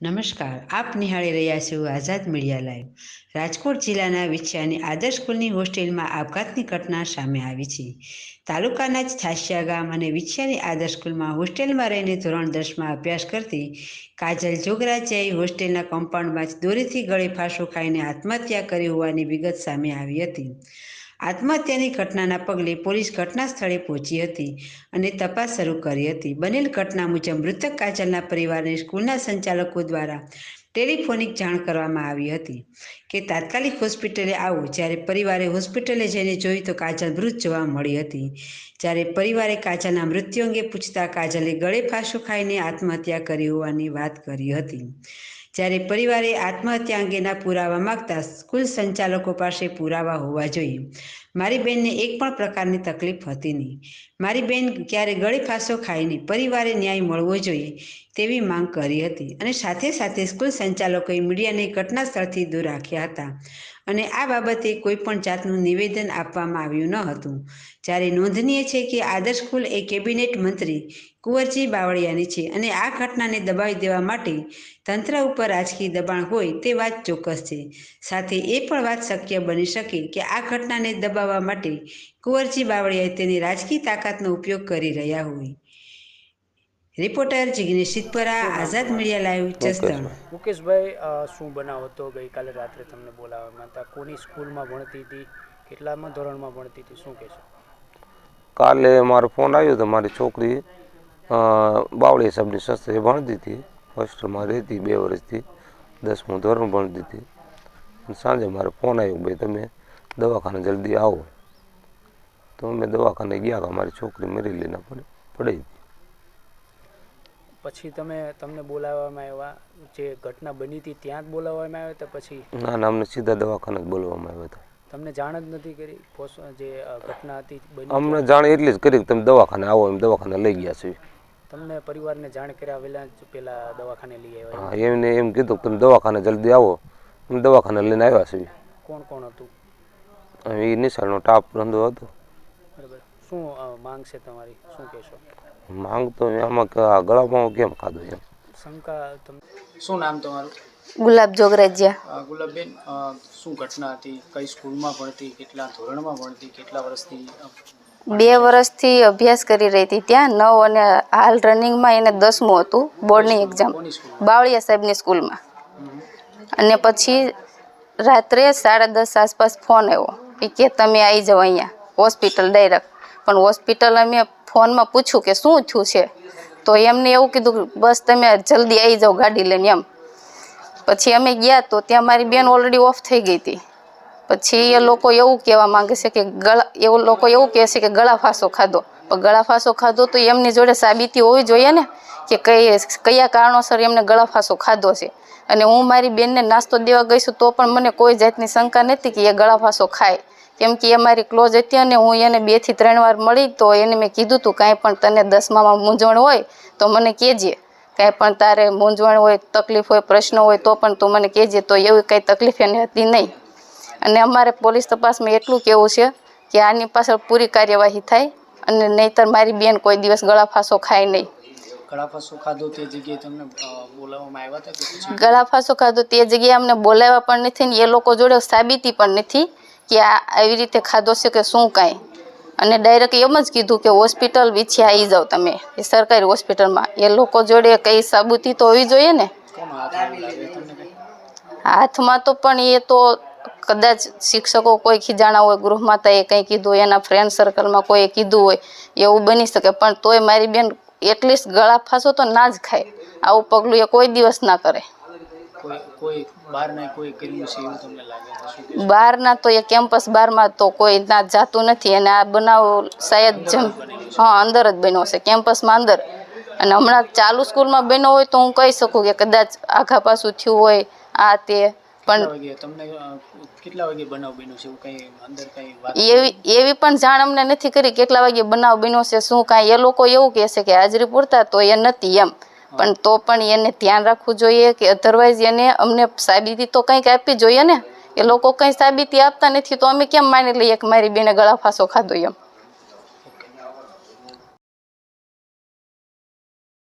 નમસ્કાર, આપ નિહાળી રહ્યા છો આઝાદ મીડિયા લાઈવ. રાજકોટ જિલ્લાના વિછિયાની આદર્શ સ્કૂલની હોસ્ટેલમાં આપઘાતની ઘટના સામે આવી છે. તાલુકાના જ થાસિયા ગામ અને વિછિયાની આદર્શ સ્કૂલમાં હોસ્ટેલમાં રહીને ધોરણ દસમાં અભ્યાસ કરતી કાજલ જોગરાજાએ હોસ્ટેલના કમ્પાઉન્ડમાં જ દોરીથી ગળે ફાંસો ખાઈને આત્મહત્યા કરી હોવાની વિગત સામે આવી હતી. આત્મહત્યાની ઘટનાના પગલે પોલીસ ઘટના સ્થળે પહોંચી હતી અને તપાસ શરૂ કરી હતી. બનેલ ઘટના મુજબ મૃતક કાજલના પરિવારને સ્કૂલના સંચાલકો દ્વારા ટેલિફોનિક જાણ કરવામાં આવી હતી કે તાત્કાલિક હોસ્પિટલે આવો, જ્યારે પરિવારે હોસ્પિટલે જઈને જોયું તો કાજલ મૃત જોવા મળી હતી. જ્યારે પરિવારે કાજલના મૃત્યુ અંગે પૂછતા કાજલે ગળે ફાંસો ખાઈને આત્મહત્યા કરી હોવાની વાત કરી હતી. જ્યારે પરિવારે આત્મહત્યા અંગેના પુરાવા માંગતા સ્કૂલ સંચાલકો પાસે પુરાવા હોવા જોઈએ. મારી બેનને એક પણ પ્રકારની તકલીફ હતી નહીં. મારી બેન ક્યારે ગળી ફાંસો ખાઈને પરિવારે ન્યાય મળવો જોઈએ તેવી માંગ કરી હતી અને સાથે સાથે સ્કૂલ સંચાલકોએ મીડિયાને ઘટના સ્થળથી દૂર રાખ્યા હતા. અને આ બાબતે કોઈ પણ જાતનું નિવેદન આપવામાં આવ્યું ન હતું. જ્યારે નોંધનીય છે કે આદર્શ કુલ એ કેબિનેટ મંત્રી કુંવરજી બાવળિયાની છે અને આ ઘટનાને દબાવી દેવા માટે તંત્ર ઉપર રાજકીય દબાણ હોય તે વાત ચોક્કસ છે. સાથે એ પણ વાત શક્ય બની શકે કે આ ઘટનાને દબાવવા માટે કુંવરજી બાવળિયાએ તેની રાજકીય તાકાતનો ઉપયોગ કરી રહ્યા હોય. Reporter Jignesh Siddhpara Azad media live Jasdan. Mukeshbhai શું બનાવ હતો ગઈકાલે રાત્રે તમને બોલાવવામાં? હતા કોની સ્કૂલમાં ભણતી હતી? કેટલામાં ધોરણમાં ભણતી હતી? શું કહેશો? કાલે મારો ફોન આવ્યો તો મારી છોકરી બાવળી સાહેબની શસ્ત્રે ભણતી હતી. હોસ્ટેલમાં રહેતી બે વર્ષથી દસમું ધોરણ ભણતી હતી. સાંજે મારો ફોન આવ્યો ભાઈ તમે દવાખાને જલ્દી આવો. તો અમે દવાખાને ગયા કે મારી છોકરી મરી પડે પડી હતી પછી તમે તમને બોલાવવામાં આવ્યા જે ઘટના બની હતી ત્યાં જ બોલાવવામાં આવ્યા હતા પછી? ના ના અમને સીધા દવાખાને જ બોલવામાં આવ્યા હતા. તમને જાણ જ નથી કરી? જે ઘટના હતી અમને જાણ એટલી જ કરી કે તમે દવાખાને આવો એમ દવાખાને લઈ ગયા છે તમને પરિવારને જાણ કર્યા પહેલા જ પેલા દવાખાને લઈ આવ્યા હા એમને એમ કીધું કે તમે દવાખાને જલ્દી આવો અમે દવાખાને લઈને આવ્યા છીએ. કોણ કોણ હતું? એ નિશાળનો ટાપ રંધો હતો. બરાબર. શું માંગ છે તમારી? શું કહેશો? માંગ તો એમાં કે ગળામાં કેમ ખાધું એમ? શંકા તમને? શું નામ તમારું? ગુલાબ જોગરાજ્યા. ગુલાબબેન શું ઘટના હતી? કઈ સ્કૂલમાં ભણતી કેટલા ધોરણમાં ભણતી કેટલા વર્ષથી બે વર્ષથી અભ્યાસ કરી રહી હતી ત્યાં. નવ અને હાલ રનિંગમાં એને દસમું હતું બોર્ડની એક્ઝામ બાવળિયા સાહેબની સ્કૂલમાં. અને પછી રાત્રે સાડા દસ આસપાસ ફોન આવ્યો કે તમે આવી જાઓ અહીંયા હોસ્પિટલ ડાયરેક્ટ. પણ હોસ્પિટલ અમે ફોનમાં પૂછ્યું કે શું થયું છે? તો એમને એવું કીધું બસ તમે જલ્દી આવી જાઓ ગાડી લઈને એમ. પછી અમે ગયા તો ત્યાં મારી બેન ઓલરેડી ઓફ થઈ ગઈ હતી. પછી એ લોકો એવું કહેવા માંગે છે કે ગળા, એવું લોકો એવું કહે છે કે ગળા ફાંસો ખાધો. પણ ગળા ફાંસો ખાધો તો એમની જોડે સાબિતી હોવી જોઈએ ને કે કઈ, કયા કારણોસર એમને ગળા ફાંસો ખાધો છે. અને હું મારી બેનને નાસ્તો દેવા ગઈ છું તો પણ મને કોઈ જાતની શંકા નથી કે એ ગળા ફાંસો ખાય. કેમ કે એ મારી ક્લોઝ હતી અને હું એને બેથી ત્રણ વાર મળી તો એને મેં કીધું હતું કાંઈ પણ તને દસમામાં મૂંઝવણ હોય તો મને કહેજે. કાંઈ પણ તારે મૂંઝવણ હોય તકલીફ હોય પ્રશ્ન હોય તો પણ તું મને કહેજે તો એવી કંઈ તકલીફ એને હતી નહીં. અને અમારે પોલીસ તપાસમાં એટલું કહેવું છે કે આની પાછળ પૂરી કાર્યવાહી થાય અને નહીંતર મારી બેન કોઈ દિવસ ગળાફાંસો ખાય નહીં. ગળાફાંસો ખાધો તે જગ્યાએ તમને બોલાવવામાં આવ્યા હતા ખાધો તે જગ્યાએ અમને બોલાવ્યા પણ નથી ને એ લોકો જોડે સાબિતી પણ નથી. કે આ આવી રીતે ખાધો છે કે શું કાંઈ? અને ડાયરેક્ટ એમ જ કીધું કે હોસ્પિટલ વિછે આવી જાઓ તમે. એ સરકારી હોસ્પિટલમાં એ લોકો જોડે કઈ સાબુતી તો હોવી જોઈએ ને? હાથમાં તો પણ એ તો કદાચ શિક્ષકો કોઈ ખીજાણા હોય ગૃહમાતાએ કંઈ કીધું હોય એના ફ્રેન્ડ સર્કલમાં કોઈએ કીધું હોય એવું બની શકે. પણ તોય મારી બેન એટલીસ્ટ ગળા ફાંસો તો ના જ ખાય. આવું પગલું એ કોઈ દિવસ ના કરે. કોઈ કોઈ બહાર ના કોઈ કર્યું છે એવું તમને લાગે છે? બહારના તો એ કેમ્પસ બહારમાં તો કોઈ ના જાતું નથી અને આ બનાવ શાયદ જમ હા અંદર જ બન્યો છે કેમ્પસમાં અંદર. અને હમણાં ચાલુ સ્કૂલમાં બન્યો હોય તો હું કહી શકું કે કદાચ આઘા પાછું થયું હોય આ તે પણ તમને કેટલા વાગે બનાવ બન્યો છે? કઈ અંદર કઈ વાત એવી એવી પણ જાણ અમને નથી કરી કેટલા વાગે બનાવ બન્યો છે શું કાંઈ? એ લોકો એવું કહે છે કે હાજરી પૂરતા તો એ નથી એમ. પણ તો પણ એને ધ્યાન રાખવું જોઈએ કે અધરવાઇઝ એને અમને સાબિતી તો કંઈક આપવી જોઈએ ને. એ લોકો કંઈ સાબિતી આપતા નથી, તો અમે કેમ માની લઈએ કે મારી બેને ગળા ફાંસો ખાધો એમ?